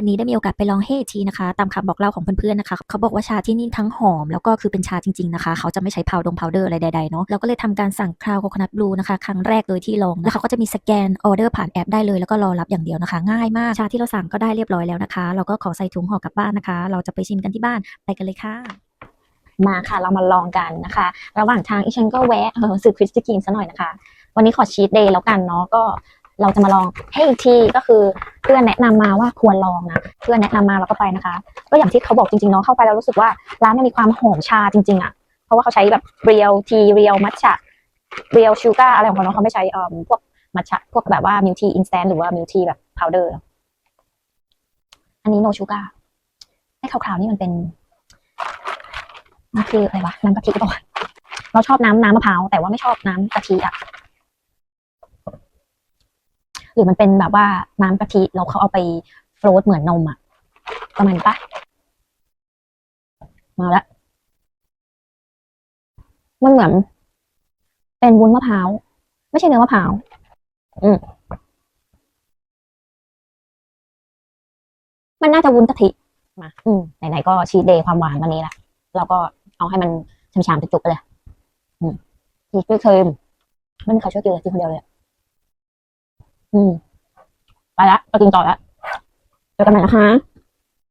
วันนี้ได้มีโอกาสไปลองเฮทีนะคะ ตามคำบอกเล่าของเพื่อนๆนะคะ เขาบอกว่าชาที่นี่ทั้งหอม แล้วก็คือเป็นชาจริงๆนะคะ เขาจะไม่ใช้พาวดงพาวเดอร์อะไรใดๆเนาะเราก็เลยทำการสั่งคราวโคคนัทบลูนะคะ ครั้งแรกเลยที่ลองแล้วเขาก็จะมีสแกนออเดอร์ผ่านแอปได้เลยแล้วก็รอรับอย่างเดียวนะคะ ง่ายมากชาที่เราสั่งก็ได้เรียบร้อยแล้วนะคะ เราก็ขอใส่ถุงห่อกลับบ้านนะคะ เราจะไปชิมกันที่บ้านไปกันเลยค่ะมาค่ะเรามาลองกันนะคะ ระหว่างทางอีฉันก็แวะเออซื้อคริสตี้กินซะหน่อยนะคะ วันนี้ขอชีตเดย์แล้วกันเนาะก็เราจะมาลองให้อีกทีก็คือ พื่อนแนะนำมาว่าควรลองนะเพื่อนแนะนำมาเราก็ไปนะคะ ก็อย่างที่เขาบอกจริงๆเนาะเข้าไปแล้วรู้สึกว่าร้านมันมีความหอมชาจริง ๆอะเพราะว่าเขาใช้แบบเรียวทีเรียวมัทฉะเรียวชูการ์อะไรของเขาเนาะเขาไม่ใช้เอ่อพวกมัทฉะพวกแบบว่ามิลทีอินสแตนหรือว่ามิลทีแบบพาวเดอร์อันนี้โนชูการ์ให้ขาวๆนี่มันเป็นมันคืออะไรวะน้ำกะทิหรือเปล่าวะเราชอบน้ำน้ำมะพร้าวแต่ว่าไม่ชอบน้ำกะทิอะ หรือมันเป็นแบบว่าน้ำกะทิแล้วเขาเอาไปโฟลตเหมือนนมอะประมาณนี้ปะมาแล้วมันเหมือนเป็นวุ้นมะพร้าวไม่ใช่เนื้อมะพร้าวอืมมันน่าจะวุ้นกะทิมาอืมไหนๆก็ชีสเดย์ความหวานวันนี้ละเราก็เอาให้มันชามๆจุกๆไปเลย อืมดูด้วยเค็มม่มีใครช่วยกินเลยกินคนเดียวเลย อืม ไปละไปกินต่อละเจอกันใหม่นะคะ